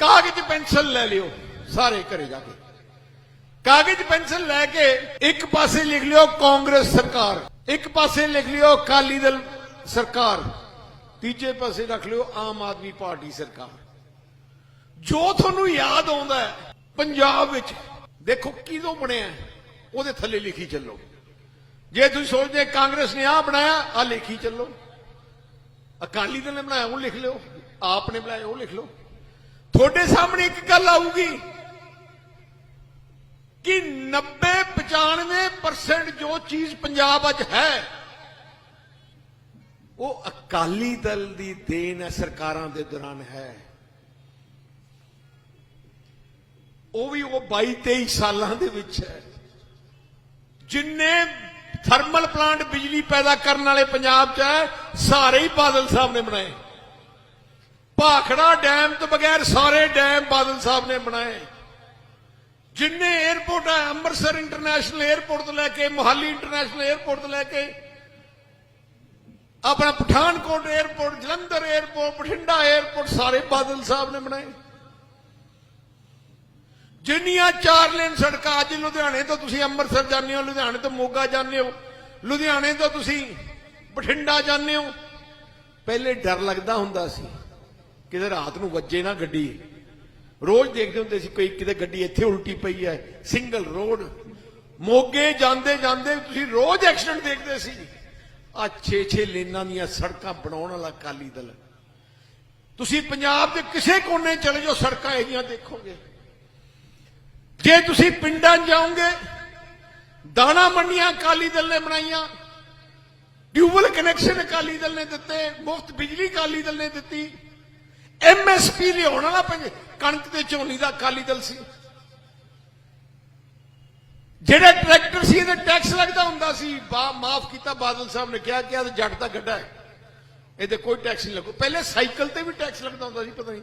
ਕਾਗਜ਼ ਪੈਨਸਲ ਲੈ ਲਿਓ, ਸਾਰੇ ਘਰੇ ਜਾ ਕੇ। ਕਾਗਜ਼ ਪੈਨਸਲ ਲੈ ਕੇ ਇੱਕ ਪਾਸੇ ਲਿਖ ਲਿਓ ਕਾਂਗਰਸ ਸਰਕਾਰ, ਇੱਕ ਪਾਸੇ ਲਿਖ ਲਿਓ ਅਕਾਲੀ ਦਲ ਸਰਕਾਰ, ਤੀਜੇ ਪਾਸੇ ਰੱਖ ਲਿਓ ਆਮ ਆਦਮੀ ਪਾਰਟੀ ਸਰਕਾਰ। ਜੋ ਤੁਹਾਨੂੰ ਯਾਦ ਆਉਂਦਾ ਹੈ, ਪੰਜਾਬ ਵਿੱਚ, ਦੇਖੋ ਕਿਦੋਂ ਬਣਿਆ ਉਹਦੇ ਥੱਲੇ ਲਿਖੀ ਚੱਲੋ। ਜੇ ਤੁਸੀਂ ਸੋਚਦੇ ਕਾਂਗਰਸ ਨੇ ਆਹ ਬਣਾਇਆ ਆ ਲਿਖੀ ਚੱਲੋ। ਅਕਾਲੀ ਦਲ ਨੇ ਬਣਾਇਆ, ਉਹ ਲਿਖ ਲਿਓ। ਆਪ ਨੇ ਬਣਾਇਆ, ਉਹ ਲਿਖ ਲਓ। ਤੁਹਾਡੇ ਸਾਹਮਣੇ ਇੱਕ ਗੱਲ ਆਊਗੀ ਕਿ 90 95% ਜੋ ਚੀਜ਼ ਪੰਜਾਬ ਅੱਜ ਹੈ, ਉਹ ਅਕਾਲੀ ਦਲ ਦੀ ਦੇਣ ਹੈ, ਸਰਕਾਰਾਂ ਦੇ ਦੌਰਾਨ ਹੈ। ਉਹ ਵੀ ਉਹ 22 23 ਸਾਲਾਂ ਦੇ ਵਿੱਚ ਹੈ। ਜਿੰਨੇ ਥਰਮਲ ਪਲਾਂਟ ਬਿਜਲੀ ਪੈਦਾ ਕਰਨ ਵਾਲੇ ਪੰਜਾਬ 'ਚ ਹੈ, ਸਾਰੇ ਹੀ ਬਾਦਲ ਸਾਹਿਬ ਨੇ ਬਣਾਏ। ਭਾਖੜਾ ਡੈਮ ਤੋਂ ਬਗੈਰ ਸਾਰੇ ਡੈਮ ਬਾਦਲ ਸਾਹਿਬ ਨੇ ਬਣਾਏ। ਜਿੰਨੇ 에어ਪੋਰਟ ਹੈ ਅੰਮ੍ਰਿਤਸਰ ਇੰਟਰਨੈਸ਼ਨਲ 에어ਪੋਰਟ ਤੋਂ ਲੈ ਕੇ ਮੁਹਾਲੀ ਇੰਟਰਨੈਸ਼ਨਲ 에어ਪੋਰਟ ਤੋਂ ਲੈ ਕੇ ਆਪਣਾ Pathankot airport Jalandhar airport Bathinda airport ਸਾਰੇ ਬਾਦਲ ਸਾਹਿਬ ਨੇ ਬਣਾਏ। ਜਿੰਨੀਆਂ ਚਾਰ ਲੇਨ ਸੜਕਾਂ ਅੱਜ ਲੁਧਿਆਣੇ ਤੋਂ ਤੁਸੀਂ ਅੰਮ੍ਰਿਤਸਰ ਜਾਂਦੇ ਹੋ, ਲੁਧਿਆਣੇ ਤੋਂ ਮੋਗਾ ਜਾਂਦੇ ਹੋ, ਲੁਧਿਆਣੇ ਤੋਂ ਤੁਸੀਂ ਬਠਿੰਡਾ ਜਾਂਦੇ ਹੋ, ਪਹਿਲੇ ਡਰ ਲੱਗਦਾ ਹੁੰਦਾ ਸੀ। ਕਿਤੇ ਰਾਤ ਨੂੰ ਵੱਜੇ ਨਾ ਗੱਡੀ। ਰੋਜ਼ ਦੇਖਦੇ ਹੁੰਦੇ ਸੀ ਕੋਈ ਕਿਤੇ ਗੱਡੀ ਇੱਥੇ ਉਲਟੀ ਪਈ ਹੈ, ਸਿੰਗਲ ਰੋਡ। ਮੋਗੇ ਜਾਂਦੇ ਜਾਂਦੇ ਤੁਸੀਂ ਰੋਜ਼ ਐਕਸੀਡੈਂਟ ਦੇਖਦੇ ਸੀ। ਆ 6-6 ਲੇਨਾਂ ਦੀਆਂ ਸੜਕਾਂ ਬਣਾਉਣ ਵਾਲਾ ਅਕਾਲੀ ਦਲ। ਤੁਸੀਂ ਪੰਜਾਬ ਦੇ ਕਿਸੇ ਕੋਨੇ ਚਲੇ ਜਾਓ, ਸੜਕਾਂ ਇਹਦੀਆਂ ਦੇਖੋਗੇ। ਜੇ ਤੁਸੀਂ ਪਿੰਡਾਂ ਜਾਓਗੇ, ਦਾਣਾ ਮੰਡੀਆਂ ਅਕਾਲੀ ਦਲ ਨੇ ਬਣਾਈਆਂ। ਟਿਊਬਲ ਕਨੈਕਸ਼ਨ ਅਕਾਲੀ ਦਲ ਨੇ ਦਿੱਤੇ, ਮੁਫਤ ਬਿਜਲੀ ਅਕਾਲੀ ਦਲ ਨੇ ਦਿੱਤੀ। ਐਮਐਸਪੀ ਲਿਆਉਣ ਵਾਲਾ ਪੰਜ ਕਣਕ ਤੇ ਝੋਨੀ ਦਾ ਅਕਾਲੀ ਦਲ ਸੀ। ਜਿਹੜੇ ਟਰੈਕਟਰ ਸੀ, ਇਹਦੇ ਟੈਕਸ ਲੱਗਦਾ ਹੁੰਦਾ ਸੀ। ਬਾ, ਮਾਫ ਕੀਤਾ, ਬਾਦਲ ਸਾਹਿਬ ਨੇ ਕਿਹਾ ਕਿ ਇਹ ਜੱਟ ਦਾ ਗੱਡਾ ਹੈ। ਇਹਦੇ ਕੋਈ ਟੈਕਸ ਨਹੀਂ ਲੱਗੂ। ਪਹਿਲੇ ਸਾਈਕਲ ਤੇ ਵੀ ਟੈਕਸ ਲੱਗਦਾ ਹੁੰਦਾ ਸੀ, ਪਤਾ ਨਹੀਂ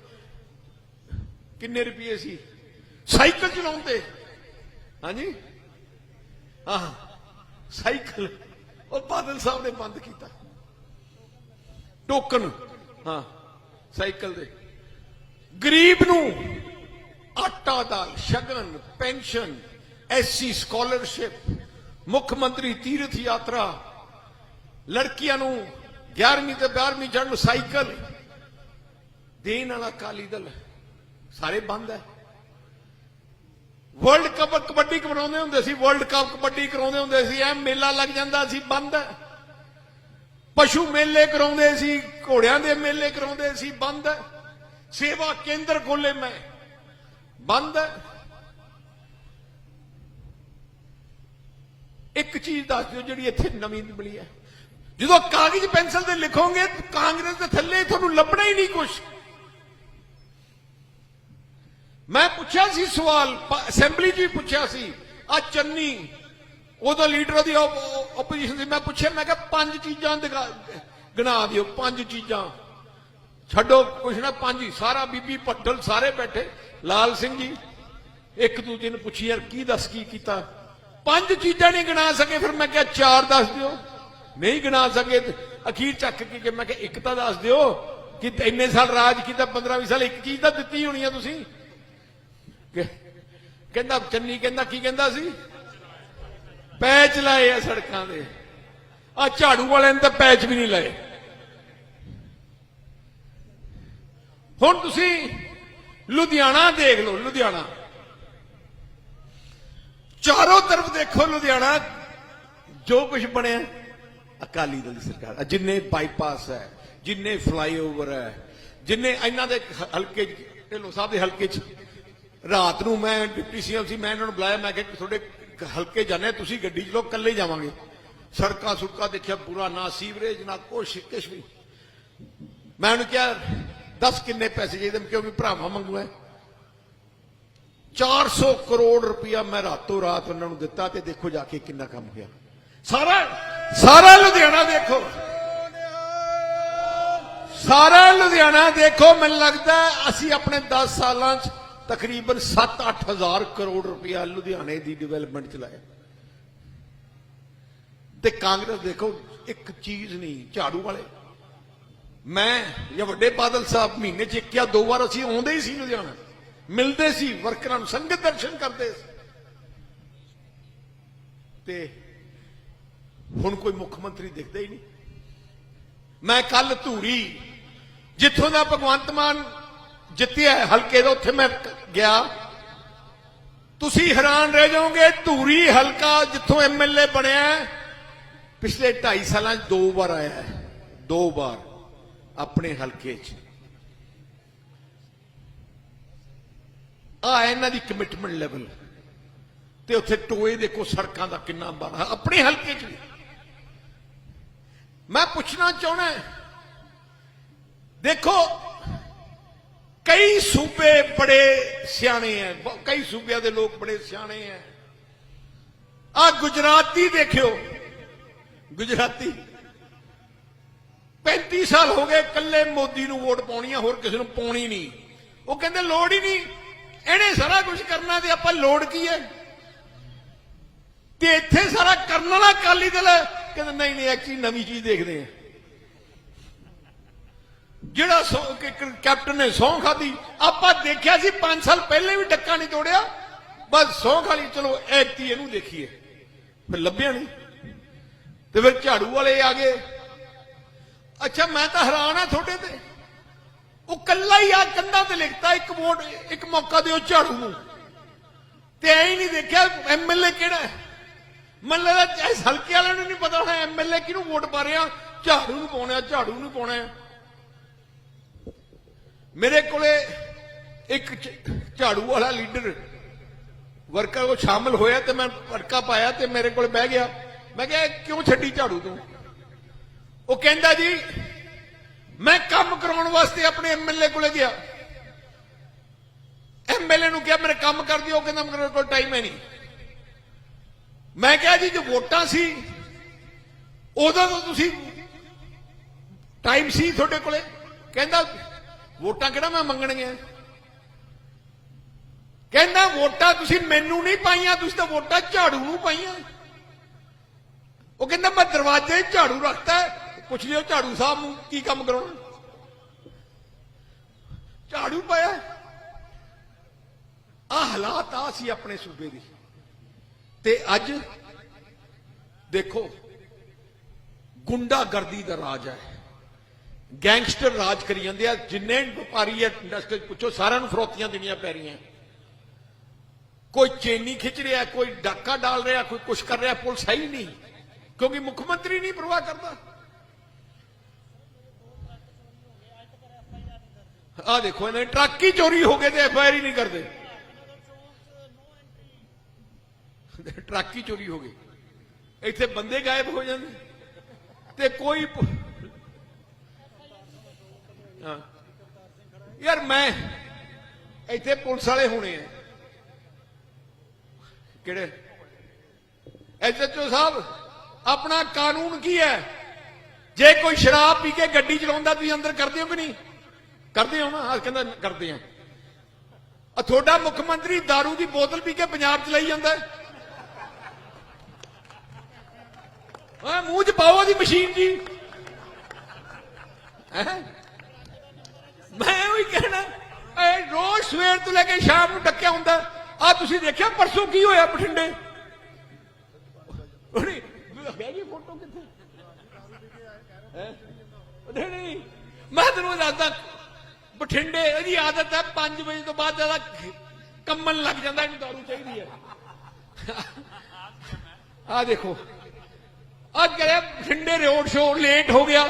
ਕਿੰਨੇ ਰੁਪਏ ਸੀ। ਸਾਈਕਲ ਚਲਾਉਣ ਤੇ। ਹਾਂਜੀ? ਆਹ ਸਾਈਕਲ ਉਹ ਬਾਦਲ ਸਾਹਿਬ ਨੇ ਬੰਦ ਕੀਤਾ। ਟੋਕਨ ਹਾਂ। ਸਾਈਕਲ ਦੇ। ਗਰੀਬ ਨੂੰ ਆਟਾ ਦਾਲ ਸ਼ਗਨ, ਪੈਨਸ਼ਨ ਐਸਸੀ ਸਕਾਲਰਸ਼ਿਪ, ਮੁੱਖ ਮੰਤਰੀ ਤੀਰਥ ਯਾਤਰਾ, ਲੜਕੀਆਂ ਨੂੰ 11ਵੀਂ ਤੇ 12ਵੀਂ ਚੜ੍ਹਨ ਨੂੰ ਸਾਈਕਲ। ਦੇਣ ਵਾਲਾ ਅਕਾਲੀ ਦਲ ਸਾਰੇ ਬੰਦ ਹੈ। ਵਰਲਡ ਕੱਪ ਕਬੱਡੀ ਕਰਾਉਂਦੇ ਹੁੰਦੇ ਸੀ, ਵਰਲਡ ਕੱਪ ਕਬੱਡੀ ਕਰਾਉਂਦੇ ਹੁੰਦੇ ਸੀ, ਐ ਮੇਲਾ ਲੱਗ ਜਾਂਦਾ ਸੀ, ਬੰਦ ਹੈ। ਪਸ਼ੂ ਮੇਲੇ ਕਰਾਉਂਦੇ ਸੀ, ਘੋੜਿਆਂ ਦੇ ਮੇਲੇ ਕਰਾਉਂਦੇ ਸੀ, ਬੰਦ ਸੇਵਾ ਕੇਂਦਰ ਖੋਲੇ ਮੈਂ, ਬੰਦ ਇੱਕ ਚੀਜ਼ ਦੱਸ ਦਿਓ ਜਿਹੜੀ ਇੱਥੇ ਨਵੀਂ ਮਿਲੀ ਹੈ। ਜਦੋਂ ਕਾਗਜ਼ ਪੈਨਸਲ ਤੇ ਲਿਖੋਗੇ, ਕਾਂਗਰਸ ਦੇ ਥੱਲੇ ਤੁਹਾਨੂੰ ਲੱਭਣਾ ਹੀ ਨਹੀਂ ਕੁਝ ਮੈਂ ਪੁੱਛਿਆ ਸੀ ਸਵਾਲ ਅਸੈਂਬਲੀ 'ਚ ਵੀ ਪੁੱਛਿਆ ਸੀ ਆ ਚੰਨੀ, ਉਹਦਾ ਲੀਡਰ ਦੀ ਆਪੋਜੀਸ਼ਨ ਸੀ ਮੈਂ ਪੁੱਛਿਆ, ਮੈਂ ਕਿਹਾ ਪੰਜ ਚੀਜ਼ਾਂ ਦਿਖਾ- ਗਿਣਾ ਦਿਓ, ਪੰਜ ਚੀਜ਼ਾਂ। ਛੱਡੋ, ਕੁਛ ਨਾ, ਪੰਜ ਹੀ। ਸਾਰਾ ਬੀਬੀ ਪੱਟਲ ਸਾਰੇ ਬੈਠੇ। ਲਾਲ ਸਿੰਘ ਜੀ, ਇੱਕ ਦੂਜੇ ਨੂੰ ਪੁੱਛੀ, ਯਾਰ ਕੀ ਦੱਸ, ਕੀ ਕੀਤਾ? ਪੰਜ ਚੀਜ਼ਾਂ ਨਹੀਂ ਗਿਣਾ ਸਕੇ, ਫਿਰ ਮੈਂ ਕਿਹਾ ਚਾਰ ਦੱਸ ਦਿਓ। ਨਹੀਂ ਗਿਣਾ ਸਕੇ ਅਖੀਰ ਚੱਕ ਕੇ ਕਿ ਮੈਂ ਕਿਹਾ ਇੱਕ ਤਾਂ ਦੱਸ ਦਿਓ ਕਿ ਇੰਨੇ ਸਾਲ ਰਾਜ ਕੀਤਾ 15 20 ਸਾਲ ਇੱਕ ਚੀਜ਼ ਤਾਂ ਦਿੱਤੀ ਹੋਣੀ ਆ ਤੁਸੀਂ। ਕਹਿੰਦਾ, ਚੰਨੀ ਕਹਿੰਦਾ, ਕੀ ਕਹਿੰਦਾ ਸੀ? ਪੈਚ ਲਾਏ ਆ ਸੜਕਾਂ ਦੇ। ਆ ਝਾੜੂ ਵਾਲਿਆਂ ਨੇ ਤਾਂ ਪੈਚ ਵੀ ਨਹੀਂ ਲਾਏ। ਹੁਣ ਤੁਸੀਂ ਲੁਧਿਆਣਾ ਦੇਖ ਲਓ ਲੁਧਿਆਣਾ। ਚਾਰੋਂ ਤਰਫ ਦੇਖੋ ਲੁਧਿਆਣਾ ਜੋ ਕੁਝ ਬਣਿਆ ਅਕਾਲੀ ਦਲ ਦੀ ਸਰਕਾਰ ਆ ਜਿੰਨੇ ਬਾਈਪਾਸ ਹੈ ਜਿੰਨੇ ਫਲਾਈਓਵਰ ਹੈ ਜਿੰਨੇ ਇਹਨਾਂ ਦੇ ਹਲਕੇ 'ਚ, ਢਿੱਲੋਂ ਸਾਹਿਬ ਦੇ ਹਲਕੇ 'ਚ। ਰਾਤ ਨੂੰ ਮੈਂ ਡਿਪਟੀ ਸੀਐਮ ਸੀ ਮੈਂ ਇਹਨਾਂ ਨੂੰ ਬੁਲਾਇਆ ਮੈਂ ਕਿਹਾ ਤੁਹਾਡੇ ਹਲਕੇ ਜਾਣੇ ਤੁਸੀਂ ਗੱਡੀ 'ਚ ਲੋ ਇਕੱਲੇ ਜਾਵਾਂਗੇ। ਸੜਕਾਂ ਸੁੜਕਾਂ ਦੇਖਿਆ, ਪੂਰਾ ਨਾ ਸੀਵਰੇਜ, ਨਾ ਕੁਛ ਕੁਛ ਵੀ। ਮੈਂ ਉਹਨੂੰ ਕਿਹਾ, ਦੱਸ ਕਿੰਨੇ ਪੈਸੇ ਚਾਹੀਦੇ? ਮੈਂ ਵੀ ਭਰਾਵਾਂ ਮੰਗੂ ਹੈ 400 ਕਰੋੜ ਰੁਪਇਆ ਮੈਂ ਰਾਤੋਂ ਰਾਤ ਉਹਨਾਂ ਨੂੰ ਦਿੱਤਾ ਤੇ ਦੇਖੋ ਜਾ ਕੇ ਕਿੰਨਾ ਕੰਮ ਹੋਇਆ। ਸਾਰਾ ਸਾਰਾ ਲੁਧਿਆਣਾ ਦੇਖੋ। ਸਾਰਾ ਲੁਧਿਆਣਾ ਦੇਖੋ, ਮੈਨੂੰ ਲੱਗਦਾ ਅਸੀਂ ਆਪਣੇ 10 ਸਾਲਾਂ 'ਚ ਤਕਰੀਬਨ 7-8 ਹਜ਼ਾਰ ਕਰੋੜ ਰੁਪਇਆ ਲੁਧਿਆਣੇ ਦੀ ਡਿਵੈਲਪਮੈਂਟ ਚ ਲਾਇਆ। ਤੇ ਕਾਂਗਰਸ ਦੇਖੋ, ਇੱਕ ਚੀਜ਼ ਨਹੀਂ, ਝਾੜੂ ਵਾਲੇ। ਮੈਂ ਜਾਂ ਵੱਡੇ ਬਾਦਲ ਸਾਹਿਬ ਮਹੀਨੇ ਚ ਇੱਕ ਜਾਂ ਦੋ ਵਾਰ ਅਸੀਂ ਆਉਂਦੇ ਹੀ ਸੀ ਲੁਧਿਆਣਾ। ਮਿਲਦੇ ਸੀ, ਵਰਕਰਾਂ ਨੂੰ ਸੰਗਤ ਦਰਸ਼ਨ ਕਰਦੇ ਸੀ। ਤੇ ਹੁਣ ਕੋਈ ਮੁੱਖ ਮੰਤਰੀ ਦਿਖਦਾ ਹੀ ਨਹੀਂ। ਮੈਂ ਕੱਲ ਧੂਰੀ, ਜਿੱਥੋਂ ਦਾ ਭਗਵੰਤ ਮਾਨ ਜਿੱਤਿਆ ਹਲਕੇ ਦਾ ਉੱਥੇ ਮੈਂ ਗਿਆ। ਤੁਸੀਂ ਹੈਰਾਨ ਰਹਿ ਜਾਓਗੇ, ਧੂਰੀ ਹਲਕਾ ਜਿੱਥੋਂ ਐਮਐਲਏ ਬਣਿਆ ਪਿਛਲੇ 2.5 ਸਾਲਾਂ 'ਚ ਦੋ ਵਾਰ ਆਇਆ ਹੈ, ਦੋ ਵਾਰ ਆਪਣੇ ਹਲਕੇ 'ਚ। ਆ ਇਹਨਾਂ ਦੀ ਕਮਿਟਮੈਂਟ ਲੈਵਲ ਤੇ ਉੱਥੇ ਟੋਏ ਦੇਖੋ ਸੜਕਾਂ ਦਾ ਕਿੰਨਾ ਬੜਾ ਆਪਣੇ ਹਲਕੇ 'ਚ ਵੀ। ਮੈਂ ਪੁੱਛਣਾ ਚਾਹਣਾ ਦੇਖੋ ਕਈ ਸੂਬੇ ਬੜੇ ਸਿਆਣੇ ਐ ਕਈ ਸੂਬਿਆਂ ਦੇ ਲੋਕ ਬੜੇ ਸਿਆਣੇ ਐ। ਆ ਗੁਜਰਾਤੀ ਦੇਖਿਓ। ਗੁਜਰਾਤੀ। 35 ਸਾਲ ਹੋ ਗਏ ਕੱਲੇ ਮੋਦੀ ਨੂੰ ਵੋਟ ਪਾਉਣੀ ਆ, ਹੋਰ ਕਿਸੇ ਨੂੰ ਪਾਉਣੀ ਨਹੀਂ। ਉਹ ਕਹਿੰਦੇ ਲੋੜ ਹੀ ਨਹੀਂ। ਇਹਨੇ ਸਾਰਾ ਕੁਝ ਕਰਨਾ ਤੇ ਆਪਾਂ ਲੋੜ ਕੀ ਹੈ ਤੇ ਇੱਥੇ ਸਾਰਾ ਕਰਨ ਵਾਲਾ ਅਕਾਲੀ ਦਲ ਕਹਿੰਦੇ ਨਹੀਂ ਨਹੀਂ ਐਕਚੁਅਲੀ ਨਵੀਂ ਚੀਜ਼ ਦੇਖਦੇ ਆ। ਜਿਹੜਾ ਸਹੁੰ- ਕਿ- ਕੈਪਟਨ ਨੇ ਸੌਂ ਖਾਦੀ ਆਪਾਂ ਦੇਖਿਆ ਸੀ 5 ਸਾਲ ਪਹਿਲੇ ਵੀ ਡੱਕਾ ਨਹੀਂ ਤੋੜਿਆ। ਬਸ ਸੌਂ ਖਾਲੀ, ਚਲੋ ਐਕਤੀ ਇਹਨੂੰ ਦੇਖੀਏ। ਫਿਰ ਲੱਭਿਆ ਨਹੀਂ। ਤੇ ਫਿਰ ਝਾੜੂ ਵਾਲੇ ਆ ਗਏ। ਅੱਛਾ, ਮੈਂ ਤਾਂ ਹੈਰਾਨ ਆ ਤੁਹਾਡੇ ਤੇ। ਉਹ ਕੱਲਾ ਹੀ ਆ ਕੰਧਾਂ ਤੇ ਲਿਖਤਾ, ਇੱਕ ਵੋਟ ਇੱਕ ਮੌਕਾ ਦਿਓ ਝਾੜੂ ਨੂੰ। ਤੇ ਐ ਹੀ ਨਹੀਂ ਦੇਖਿਆ ਐਮਐਲਏ ਕਿਹੜਾ ਹੈ? ਮੈਨੂੰ ਲੱਗਦਾ ਇਸ ਹਲਕੇ ਵਾਲਿਆਂ ਨੂੰ ਨਹੀਂ ਪਤਾ ਹੋਣਾ ਐਮਐਲਏ ਕਿਹਨੂੰ ਵੋਟ ਪਾ ਰਿਹਾ ਝਾੜੂ ਨੂੰ ਪਾਉਣਾ, ਝਾੜੂ ਨੂੰ ਪਾਉਣਾ ਮੇਰੇ ਕੋਲੇ ਇੱਕ ਝਾੜੂ ਵਾਲਾ ਲੀਡਰ ਵਰਕਰ ਉਹ ਸ਼ਾਮਲ ਹੋਇਆ ਤੇ ਮੈਂ ਪੜਕਾ ਪਾਇਆ ਤੇ ਮੇਰੇ ਕੋਲ ਬਹਿ ਗਿਆ। ਮੈਂ ਕਿਹਾ ਕਿਉਂ ਛੱਡੀ ਝਾੜੂ ਤੂੰ? ਉਹ ਕਹਿੰਦਾ ਜੀ, ਮੈਂ ਕੰਮ ਕਰਾਉਣ ਵਾਸਤੇ ਆਪਣੇ ਐਮਐਲਏ ਕੋਲੇ ਗਿਆ। ਐਮਐਲਏ ਨੂੰ ਕਿਹਾ, ਮੇਰੇ ਕੰਮ ਕਰ ਦਿਓ ਉਹ ਕਹਿੰਦਾ, ਮੇਰੇ ਕੋਲ ਟਾਈਮ ਹੈ ਨਹੀਂ। ਮੈਂ ਕਿਹਾ, ਜੀ ਜੋ ਵੋਟਾਂ ਸੀ ਉਦੋਂ ਤੋਂ ਤੁਸੀਂ ਟਾਈਮ ਸੀ ਤੁਹਾਡੇ ਕੋਲੇ? ਕਹਿੰਦਾ ਵੋਟਾਂ ਕਿਹੜਾ ਮੈਂ ਮੰਗਣੀਆਂ? ਕਹਿੰਦਾ ਵੋਟਾਂ ਤੁਸੀਂ ਮੈਨੂੰ ਨਹੀਂ ਪਾਈਆਂ, ਤੁਸੀਂ ਤਾਂ ਵੋਟਾਂ ਝਾੜੂ ਨੂੰ ਪਾਈਆਂ। ਉਹ ਕਹਿੰਦਾ ਮੈਂ ਦਰਵਾਜ਼ੇ 'ਚ ਝਾੜੂ ਰੱਖਤਾ ਪੁੱਛ ਲਿਓ ਝਾੜੂ ਸਾਹਿਬ ਨੂੰ ਕੀ ਕੰਮ ਕਰਾਉਣਾ। ਝਾੜੂ ਪਾਇਆ। ਆ ਹਾਲਾਤ ਆ ਸੀ ਆਪਣੇ ਸੂਬੇ ਦੀ। ਤੇ ਅੱਜ ਦੇਖੋ, ਗੁੰਡਾਗਰਦੀ ਦਾ ਰਾਜ ਹੈ। ਗੈਂਗਸਟਰ ਰਾਜ ਕਰੀ ਜਾਂਦੇ ਆ, ਜਿੰਨੇ ਵਪਾਰੀ ਆ ਇੰਡਸਟਰੀ ਪੁੱਛੋ, ਸਾਰਿਆਂ ਨੂੰ ਫਰੋਤੀਆਂ ਦੇਣੀਆਂ ਪੈ ਰਹੀਆਂ। ਕੋਈ ਚੇਨੀ ਖਿੱਚ ਰਿਹਾ, ਕੋਈ ਡਾਕਾ ਡਾਲ ਰਿਹਾ, ਕੋਈ ਕੁਛ ਕਰ ਰਿਹਾ, ਪੁਲਿਸ ਹੈ ਹੀ ਨਹੀਂ, ਕਿਉਂਕਿ ਮੁੱਖ ਮੰਤਰੀ ਨਹੀਂ ਪ੍ਰਵਾਹ ਕਰਦਾ। ਆ ਦੇਖੋ, ਇਹਨਾਂ ਦੇ ਟਰੱਕ ਹੀ ਚੋਰੀ ਹੋ ਗਏ ਤੇ ਐਫ ਆਈ ਆਰ ਹੀ ਨਹੀਂ ਕਰਦੇ। ਟਰੱਕ ਹੀ ਚੋਰੀ ਹੋ ਗਏ। ਇੱਥੇ ਬੰਦੇ ਗਾਇਬ ਹੋ ਜਾਂਦੇ। ਤੇ ਕੋਈ ਯਾਰ ਮੈਂ ਇੱਥੇ ਪੁਲਿਸ ਵਾਲੇ ਹੋਣੇ ਆ। ਕਿਹੜੇ? ਐਸਐਚਓ ਸਾਹਿਬ, ਆਪਣਾ ਕਾਨੂੰਨ ਕੀ ਹੈ? ਜੇ ਕੋਈ ਸ਼ਰਾਬ ਪੀ ਕੇ ਗੱਡੀ ਚਲਾਉਂਦਾ, ਤੁਸੀਂ ਅੰਦਰ ਕਰਦੇ ਹੋ ਕਿ ਨਹੀਂ? ਕਰਦੇ ਹੋ ਨਾ? ਹਾਂ ਕਹਿੰਦਾ ਕਰਦੇ ਆ ਆ ਤੁਹਾਡਾ ਮੁੱਖ ਮੰਤਰੀ दारू ਦੀ ਬੋਤਲ ਪੀ ਕੇ ਪੰਜਾਬ ਚ ਲਈ ਜਾਂਦਾ ਹਾਂ। ਮੂੰਹ ਚ ਪਾਓ ਉਹਦੀ ਮਸ਼ੀਨ ਜੀ। ਹੈਂ? ਮੈਂ ਉਹੀ ਕਹਿਣਾ। ਇਹ ਰੋਜ਼ ਸਵੇਰ ਤੋਂ ਲੈ ਕੇ ਸ਼ਾਮ ਨੂੰ ਡੱਕਿਆ ਹੁੰਦਾ। ਆ ਤੁਸੀਂ ਦੇਖਿਆ ਪਰਸੋਂ ਕੀ ਹੋਇਆ ਬਠਿੰਡੇ? ਉਹਨੇ ਬਹਿ ਫੋਟੋ ਕਿੱਥੇ? ਨਹੀਂ ਨਹੀਂ। ਮੈਂ ਤੈਨੂੰ ਦੱਸਦਾ, ਬਠਿੰਡੇ ਇਹਦੀ ਆਦਤ ਹੈ 5 ਵਜੇ ਤੋਂ ਬਾਅਦ ਜ਼ਿਆਦਾ ਕੰਮਣ ਲੱਗ ਜਾਂਦਾ, ਇਹਨੂੰ ਦਾਰੂ ਚਾਹੀਦੀ ਹੈ। ਆ ਦੇਖੋ। ਅੱਜ ਕਰਿਆ ਬਠਿੰਡੇ ਰੋਡ ਸ਼ੋ ਲੇਟ ਹੋ ਗਿਆ।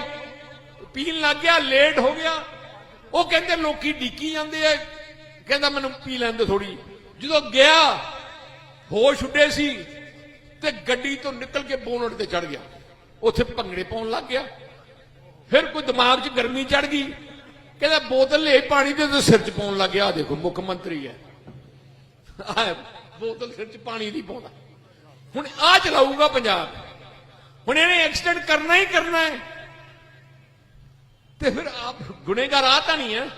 ਪੀਣ ਲੱਗ ਗਿਆ, ਲੇਟ ਹੋ ਗਿਆ। ਉਹ ਕਹਿੰਦੇ ਲੋਕੀ ਡੀਕੀ ਜਾਂਦੇ ਆ ਕਹਿੰਦਾ ਮੈਨੂੰ ਪੀ ਲੈਂਦੇ ਥੋੜੀ ਜਦੋਂ ਗਿਆ, ਹੋਸ਼ ਉੱਡੇ ਸੀ ਤੇ ਗੱਡੀ ਤੋਂ ਨਿਕਲ ਕੇ ਬੋਨਟ ਤੇ ਚੜ ਗਿਆ। ਉੱਥੇ ਭੰਗੜੇ ਪਾਉਣ ਲੱਗ ਗਿਆ। ਫਿਰ ਕੋਈ ਦਿਮਾਗ 'ਚ ਗਰਮੀ ਚੜ ਗਈ। ਕਹਿੰਦਾ ਬੋਤਲ ਲੈ ਪਾਣੀ ਦੇ ਤੇ ਸਿਰ 'ਚ ਪਾਉਣ ਲੱਗ ਗਿਆ। ਆਹ ਦੇਖੋ, ਮੁੱਖ ਮੰਤਰੀ ਹੈ ਆਹ ਬੋਤਲ ਸਿਰ 'ਚ ਪਾਣੀ ਦੀ ਪਾਉਂਦਾ। ਹੁਣ ਆ ਚਲਾਊਗਾ ਪੰਜਾਬ। ਹੁਣ ਇਹਨੇ ਐਕਸੀਡੈਂਟ ਕਰਨਾ ਹੀ ਕਰਨਾ ਹੈ ਤੇ ਫਿਰ ਆਪ ਗੁਨੇਗਾਰ ਆ ਤਾਂ ਨਹੀਂ ਹੈ।